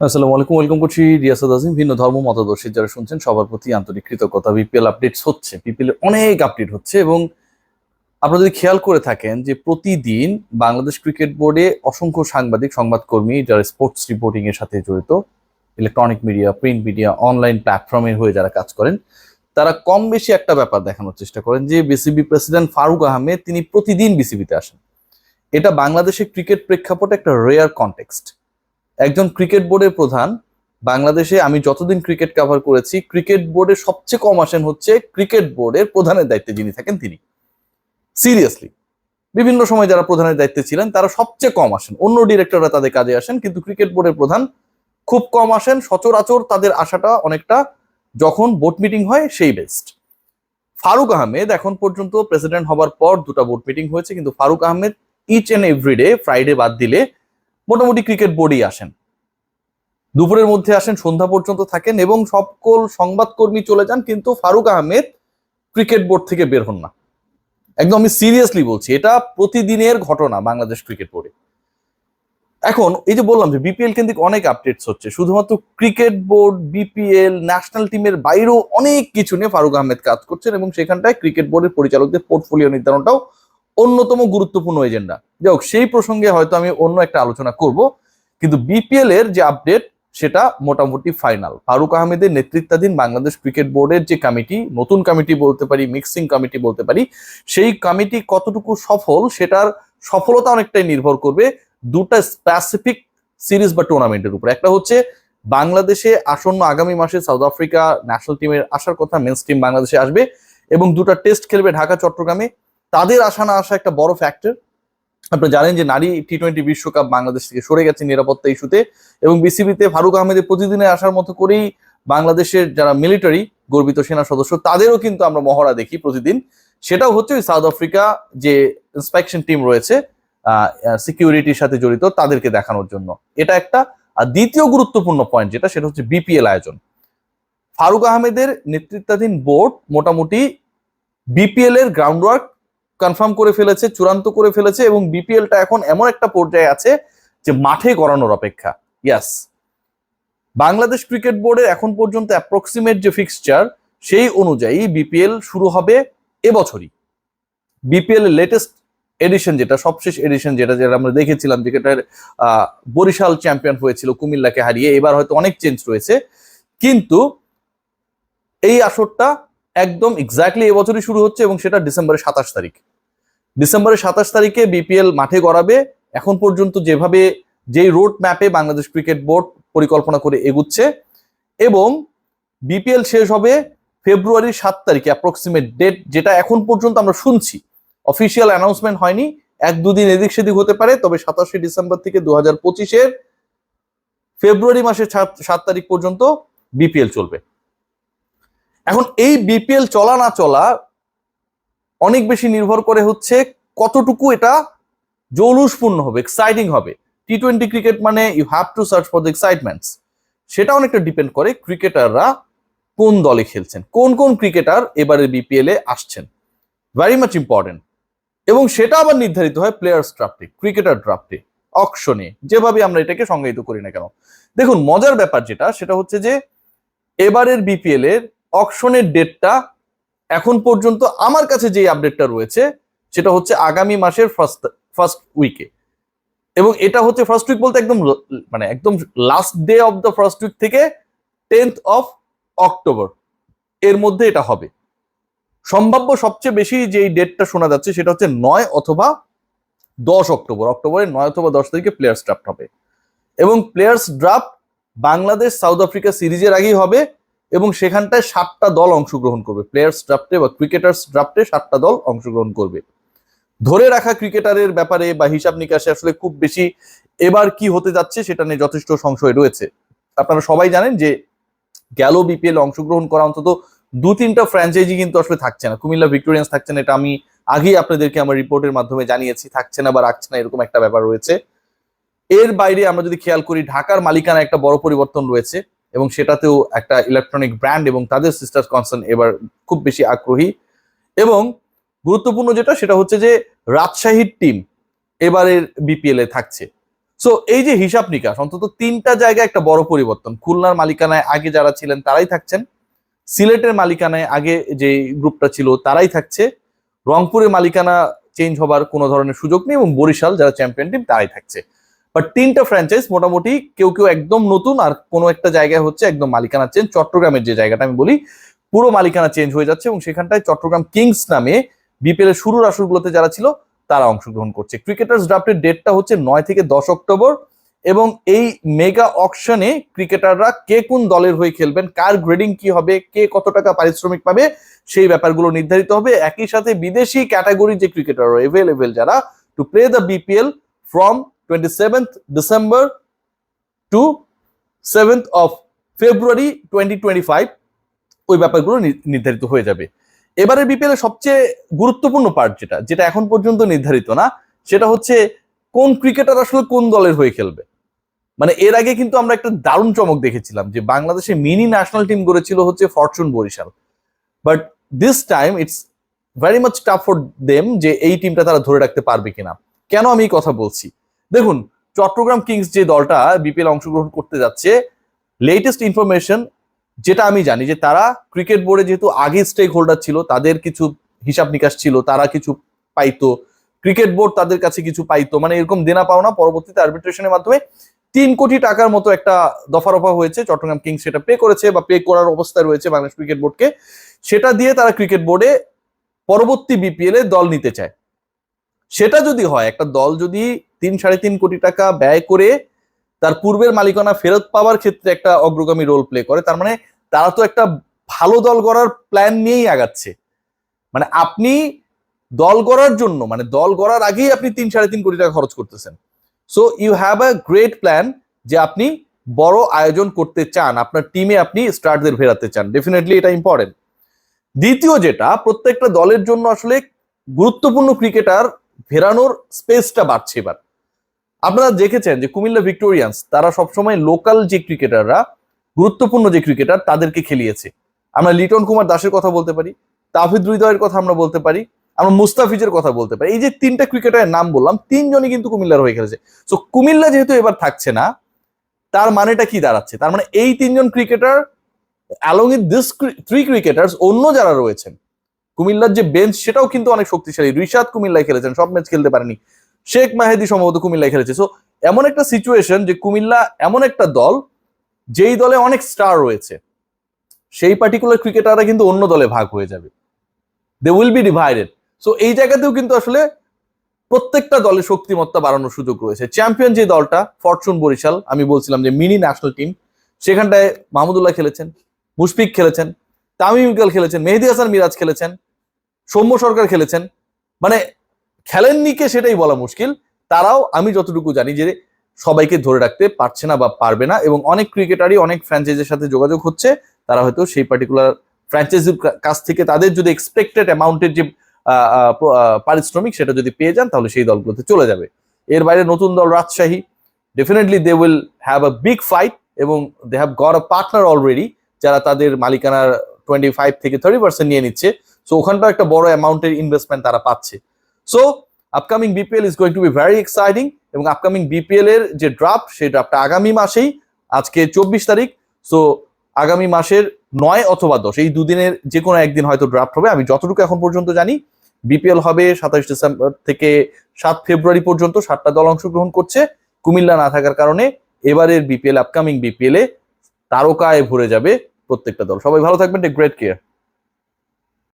আসসালামু আলাইকুম, ওয়েলকাম করছি রিয়াসাদ আজিম। ভিন্ন ধর্ম মতাদর্শী যারা শুনছেন, সবার প্রতি আন্তরিক কৃতজ্ঞতা। বিপিএল আপডেটস হচ্ছে, বিপিএল অনেক আপডেট হচ্ছে এবং আপনারা যদি খেয়াল করে থাকেন যে প্রতিদিন বাংলাদেশ ক্রিকেট বোর্ডে অসংখ্য সাংবাদিক, সংবাদকর্মী যারা স্পোর্টস রিপোর্টিং এর সাথে জড়িত, electronic media, print media, online প্ল্যাটফর্মের হয়ে যারা কাজ করেন, তারা কম বেশি একটা ব্যাপার দেখানোর চেষ্টা করেন যে বিসিবি প্রেসিডেন্ট ফারুক আহমেদ তিনি প্রতিদিন বিসিবিতে আসেন। এটা বাংলাদেশের ক্রিকেট প্রেক্ষাপটে একটা রেয়ার কনটেক্সট একজন ক্রিকেট বোর্ডের প্রধান। বাংলাদেশে আমি যতদিন ক্রিকেট কভার করেছি, ক্রিকেট বোর্ডে সবচেয়ে কম আসেন হচ্ছে ক্রিকেট বোর্ডের প্রধানের দায়িত্বে যিনি থাকেন তিনি। সিরিয়াসলি বিভিন্ন সময় যারা প্রধানের দায়িত্বে ছিলেন, তারা সবচেয়ে কম আসেন। অন্য ডিরেক্টররা তাদের কাজে আসেন, কিন্তু ক্রিকেট বোর্ডের প্রধান খুব কম আসেন। সচরাচর তাদের আসাটা অনেকটা যখন বোর্ড মিটিং হয়, সেই বেস্ট ফারুক আহমেদ এখন পর্যন্ত প্রেসিডেন্ট হবার পর দুটো বোর্ড মিটিং হয়েছে, কিন্তু Faruk Ahmed each and everyday Friday বাদ দিলে মোটামুটি ক্রিকেট বোর্ডেই আসেন। দুপুরের মধ্যে আসেন, সন্ধ্যা পর্যন্ত থাকেন এবং সকল সংবাদকর্মী চলে যান, কিন্তু ফারুক আহমেদ ক্রিকেট বোর্ড থেকে বের হন না। একদম আমি সিরিয়াসলি বলছি, এটা প্রতিদিনের ঘটনা বাংলাদেশ ক্রিকেট বোর্ডে। এখন এই যে বললাম যে বিপিএল কেন্দ্রিক অনেক আপডেটস হচ্ছে, শুধুমাত্র ক্রিকেট বোর্ড বিপিএল ন্যাশনাল টিমের বাইরেও অনেক কিছু নিয়ে ফারুক আহমেদ কাজ করছেন এবং সেখানটায় ক্রিকেট বোর্ডের পরিচালকদের পোর্টফোলিও নির্ধারণটাও অন্যতম গুরুত্বপূর্ণ এজেন্ডা। যাই হোক, সেই প্রসঙ্গে হয়তো আমি অন্য একটা আলোচনা করব, কিন্তু বিপিএল এর যে আপডেট, সেটা মোটামুটি ফাইনাল। ফারুক আহমেদের নেতৃত্বাধীন বাংলাদেশ ক্রিকেট বোর্ডের যে কমিটি, নতুন কমিটি বলতে পারি, মিক্সিং কমিটি বলতে পারি, সেই কমিটি কতটুকু সফল, সেটার সফলতা অনেকটাই নির্ভর করবে দুটা স্পেসিফিক সিরিজ বা টুর্নামেন্টের উপর। একটা হচ্ছে বাংলাদেশে আসন্ন আগামী মাসে সাউথ আফ্রিকা ন্যাশনাল টিমের আসার কথা মেন্স টিম বাংলাদেশে আসবে, এবং দুটা টেস্ট খেলবে ঢাকা চট্টগ্রামে তাদের আসা না আসা একটা বড় ফ্যাক্টর আপনারা জানেন যে নারী টি টোয়েন্টি বিশ্বকাপ বাংলাদেশ থেকে সরে গেছে নিরাপত্তা ইস্যুতে এবং বিসিবিতে ফারুক আহমেদের প্রতিদিনের আসার মতো করেই বাংলাদেশের যারা মিলিটারি গর্বিত সেনা সদস্য, তাদেরও কিন্তু আমরা মহড়া দেখি প্রতিদিন। সেটাও হচ্ছে ওই সাউথ আফ্রিকা যে ইন্সপেকশন টিম রয়েছে সিকিউরিটির সাথে জড়িত, তাদেরকে দেখানোর জন্য। এটা একটা। আর দ্বিতীয় গুরুত্বপূর্ণ পয়েন্ট যেটা, সেটা হচ্ছে বিপিএল আয়োজন। ফারুক আহমেদের নেতৃত্বাধীন বোর্ড মোটামুটি বিপিএল এর গ্রাউন্ড ওয়ার্ক কনফার্ম করে ফেলেছে, চূড়ান্ত করে ফেলেছে এবং বিপিএলটা এখন এমন একটা পর্যায়ে আছে যে মাঠে গড়ানোর অপেক্ষা। ইয়াস বাংলাদেশ ক্রিকেট বোর্ডের এখন পর্যন্ত অ্যাপ্রক্সিমেট যে ফিক্সচার সেই অনুযায়ী বিপিএল শুরু হবে এবছরই। বিপিএল লেটেস্ট এডিশন যেটা, সবশেষ এডিশন যেটা যেটা আমরা দেখেছিলাম যেটার বরিশাল চ্যাম্পিয়ন হয়েছিল কুমিল্লাকে হারিয়ে, এবার হয়তো অনেক চেঞ্জ রয়েছে। কিন্তু এই আসরটা একদম এক্স্যাক্টলি এবছরই শুরু হচ্ছে এবং সেটা ডিসেম্বরের সাতাশ তারিখ। ডিসেম্বরের সাতাশ তারিখে বিপিএল মাঠে গড়াবে। এখন পর্যন্ত যেভাবে যেই রোড ম্যাপে বাংলাদেশ ক্রিকেট বোর্ড পরিকল্পনা করে এগুচ্ছে এবং বিপিএল শেষ হবে ফেব্রুয়ারির সাত তারিখে অ্যাপ্রক্সিমেট ডেট যেটা এখন পর্যন্ত আমরা শুনছি। অফিসিয়াল অ্যানাউন্সমেন্ট হয়নি। এক দুদিন এদিক সেদিক হতে পারে, তবে সাতাশে ডিসেম্বর থেকে দু হাজার পঁচিশের ফেব্রুয়ারি মাসের সাত- তারিখ পর্যন্ত বিপিএল চলবে। এখন এই বিপিএল চলা না চলা অনেক বেশি নির্ভর করে হচ্ছে কতটুকু এটা জৌলুসপূর্ণ হবে এক্সাইটিং হবে। টি টোয়েন্টি ক্রিকেট মানে you have to search for the excitements সেটা অনেকটা ডিপেন্ড করে ক্রিকেটাররা কোন দলে খেলছেন, কোন কোন ক্রিকেটার এবারে বিপিএল আসছেন। ভেরি মাচ ইম্পর্টেন্ট এবং সেটা আবার নির্ধারিত হয় প্লেয়ার্স ড্রাফটে ক্রিকেটার ড্রাফটে অকশনে যেভাবে আমরা এটাকে সংজ্ঞায়িত করি না কেন। দেখুন, মজার ব্যাপার যেটা, সেটা হচ্ছে যে এবারের বিপিএল এর অকশনের ডেটটা এখন পর্যন্ত আমার কাছে যে আপডেটটা রয়েছে, সেটা হচ্ছে আগামী মাসের ফার্স্ট ফার্স্ট উইকে এবং এটা হচ্ছে ফার্স্ট উইক বলতে একদম মানে একদম last day of the first week থেকে টেন্থ অফ অক্টোবর এর মধ্যে এটা হবে। সম্ভাব্য সবচেয়ে বেশি যেই ডেটটা শোনা যাচ্ছে, সেটা হচ্ছে নয় অথবা দশ অক্টোবর অক্টোবরের নয় অথবা দশ তারিখে প্লেয়ার্স ড্রাফট হবে। এবং players draft Bangladesh South Africa সিরিজের আগেই হবে। এবং সেখানটায় সাতটা দল অংশগ্রহণ করবে। প্লেয়ার্স ড্রাফটে বা ক্রিকেটার্স ড্রাফটে সাতটা দল অংশগ্রহণ করবে। ধরে রাখা ক্রিকেটারের ব্যাপারে বা হিসাব নিকাশে আসলে খুব বেশি এবার কি হতে যাচ্ছে সেটা নিয়ে যথেষ্ট সংশয় রয়েছে। আপনারা সবাই জানেন যে গেল বিপিএল অংশগ্রহণ করা অন্তত দু তিনটা ফ্র্যাঞ্চাইজি কিন্তু আসলে থাকছে না। কুমিল্লা ভিক্টোরিয়ান্স থাকছে না, এটা আমি আগেই আপনাদেরকে আমার রিপোর্টের মাধ্যমে জানিয়েছি, থাকছে না বা রাখছে না, এরকম একটা ব্যাপার রয়েছে। এর বাইরে আমরা যদি খেয়াল করি, ঢাকার মালিকানা একটা বড় পরিবর্তন রয়েছে। এবং সেটাতেও একটা ইলেকট্রনিক ব্র্যান্ড এবং তাদের সিস্টার কনসার্ন এবার খুব বেশি আগ্রহী। এবং গুরুত্বপূর্ণ যেটা, সেটা হচ্ছে যে রাজশাহীর টিম এবারের বিপিএল এ থাকছে। সো এই যে হিসাব নিকাশ, অন্তত তিনটা জায়গায় একটা বড় পরিবর্তন। খুলনার মালিকানায় আগে যারা ছিলেন, তারাই থাকছেন। সিলেটের মালিকানায় আগে যে গ্রুপটা ছিল, তারাই থাকছে। রংপুরের মালিকানা চেঞ্জ হবার কোনো ধরনের সুযোগ নেই এবং বরিশাল যারা চ্যাম্পিয়ন টিম তারাই থাকছে। বাট তিনটা ফ্র্যাঞ্চাইজ মোটামুটি কেউ কেউ একদম নতুন আর কোনো একটা জায়গায় হচ্ছে একদম মালিকানা চেঞ্জ চট্টগ্রামের যে জায়গাটা আমি বলি, পুরো মালিকানা চেঞ্জ হয়ে যাচ্ছে এবং সেখানটায় চট্টগ্রাম কিংস নামে বিপিএল এর শুরুর আসরগুলোতে যারা ছিল, তারা অংশগ্রহণ করছে। ক্রিকেটার্স ড্রাফটের ডেটটা হচ্ছে নয় থেকে দশ অক্টোবর এবং এই মেগা অকশনে ক্রিকেটাররা কে কোন দলের হয়ে খেলবেন, কার গ্রেডিং কি হবে, কে কত টাকা পারিশ্রমিক পাবে, সেই ব্যাপারগুলো নির্ধারিত হবে। একই সাথে বিদেশি ক্যাটাগরি যে ক্রিকেটার এভেলেবেল যারা to play the BPL from twenty seventh December to seventh of February twenty twenty five ওই ব্যাপারগুলো নির্ধারিত হয়ে যাবে। এবারে বিপিএল সবচেয়ে গুরুত্বপূর্ণ পার্ট যেটা যেটা এখন পর্যন্ত নির্ধারিত না, সেটা হচ্ছে কোন ক্রিকেটার আসলে কোন দলের হয়ে খেলবে। মানে এর আগে কিন্তু আমরা একটা দারুণ চমক দেখেছিলাম যে বাংলাদেশে মিনি ন্যাশনাল টিম গড়েছিল হচ্ছে Fortune Barishal. But this time it's very much tough for them যে এই টিমটা তারা ধরে রাখতে পারবে কিনা। কেন আমি এই কথা বলছি? দেখুন, চট্টগ্রাম কিংস যে দলটা বিপিএল অংশগ্রহণ করতে যাচ্ছে লেটেস্ট ইনফরমেশন যেটা আমি জানি যে তারা ক্রিকেট বোর্ডে যেহেতু আগে স্টেক হোল্ডার ছিল, তাদের কিছু হিসাব নিকাশ ছিল, তারা কিছু পাইতো। ক্রিকেট বোর্ড তাদের কাছে কিছু পাইতো। মানে এরকম দেনা পাওনা পরবর্তীতে আর্বিট্রেশনের মাধ্যমে তিন কোটি টাকার মতো একটা দফা রফা হয়েছে, চট্টগ্রাম কিংস সেটা পে করেছে বা পে করার অবস্থায় রয়েছে বাংলাদেশ ক্রিকেট বোর্ডকে সেটা দিয়ে তারা ক্রিকেট বোর্ডে পরবর্তী বিপিএল এ দল নিতে চায়। সেটা যদি হয়, একটা দল যদি তিন সাড়ে তিন কোটি টাকা ব্যয় করে তার পূর্বের মালিকানা ফেরত পাওয়ার ক্ষেত্রে একটা অগ্রগামী রোল প্লে করে। তার মানে তারা তো একটা ভালো দল গড়ার প্ল্যান নিয়েই আগাচ্ছে। মানে আপনি দল গড়ার জন্য মানে দল গড়ার আগেই আপনি তিন সাড়ে তিন কোটি টাকা খরচ করতেছেন। So you have a great plan যে আপনি বড় আয়োজন করতে চান, আপনার টিমে আপনি স্টার্টদের ফেরাতে চান। ডেফিনেটলি এটা ইম্পর্টেন্ট দ্বিতীয় যেটা, প্রত্যেকটা দলের জন্য আসলে গুরুত্বপূর্ণ ক্রিকেটার ফেরানোর স্পেসটা বাড়ছে এবার। আপনারা দেখেছেন যে কুমিল্লা ভিক্টোরিয়ান্স, তারা সবসময় লোকাল যে ক্রিকেটাররা, গুরুত্বপূর্ণ যে ক্রিকেটার, তাদেরকে খেলিয়েছে। আমরা লিটন কুমার দাসের কথা বলতে পারি তাহিদ হৃদয়ের কথা আমরা বলতে পারি, আমরা মুস্তাফিজের কথা বলতে পারি। এই যে তিনটা ক্রিকেটারের নাম বললাম, তিনজনই কিন্তু কুমিল্লার হয়ে খেলেছে। সো কুমিল্লা যেহেতু এবার থাকছে না, তার মানেটা কি দাঁড়াচ্ছে? তার মানে এই তিনজন cricketer along with this three cricketers অন্য যারা রয়েছেন, কুমিল্লার যে বেঞ্চ সেটাও কিন্তু অনেক শক্তিশালী। রিশাদ কুমিল্লায় খেলেছেন, সব ম্যাচ খেলতে পারেনি। শেখ মাহেদি সম্ভবত কুমিল্লায় খেলেছে। সো এমন একটা সিচুয়েশন যে কুমিল্লা এমন একটা দল, যেই দলে অনেক স্টার রয়েছে, সেই পার্টিকুলার ক্রিকেটাররা কিন্তু অন্য দলে ভাগ হয়ে যাবে। They will be divided so এই জায়গাতেও কিন্তু আসলে প্রত্যেকটা দলে শক্তিমত্তা বাড়ানোর সুযোগ রয়েছে। চ্যাম্পিয়ন যে দলটা ফরচুন বরিশাল, আমি বলছিলাম যে মিনি ন্যাশনাল টিম সেখানটায় মাহমুদুল্লাহ খেলেছেন, মুশফিক খেলেছেন, তামিম ইকবাল খেলেছেন, মেহেদি হাসান মিরাজ খেলেছেন, সৌম্য সরকার খেলেছেন। মানে খেলেননি কে সেটাই বলা মুশকিল। তারাও আমি যতটুকু জানি যে সবাইকে ধরে রাখতে পারছে না বা পারবে না এবং অনেক ক্রিকেটারই, অনেক ফ্র্যাঞ্চাইজের সাথে যোগাযোগ হচ্ছে। তারা হয়তো সেই পার্টিকুলার ফ্র্যাঞ্চাইজির কাছ থেকে তাদের যদি এক্সপেক্টেড অ্যামাউন্টের যে পারিশ্রমিক সেটা যদি পেয়ে যান, তাহলে সেই দলগুলোতে চলে যাবে। এর বাইরে নতুন দল Rajshahi. Definitely they will have a big fight এবং they have got a partner already যারা তাদের মালিকানার টোয়েন্টি ফাইভ থেকে থার্টি পার্সেন্ট নিয়ে নিচ্ছে। সো ওখানটাও একটা বড় অ্যামাউন্টের ইনভেস্টমেন্ট তারা পাচ্ছে। So upcoming BPL is going to be very exciting এবং আপকামিং বিপিএল এর যে ড্রাফট সেই ড্রাফটটা আগামী মাসেই, আজকে চব্বিশ তারিখ সো আগামী মাসের নয় অথবা দশ, এই দুদিনের যে কোনো একদিন হয়তো ড্রাফট হবে, আমি যতটুকু এখন পর্যন্ত জানি বিপিএল হবে সাতাশ ডিসেম্বর থেকে সাত ফেব্রুয়ারি পর্যন্ত সাতটা দল অংশগ্রহণ করছে, কুমিল্লা না থাকার কারণে এবারের বিপিএল আপকামিং বিপিএল তারকায় ভরে যাবে প্রত্যেকটা দল। সবাই ভালো থাকবেন গ্রেট কেয়ার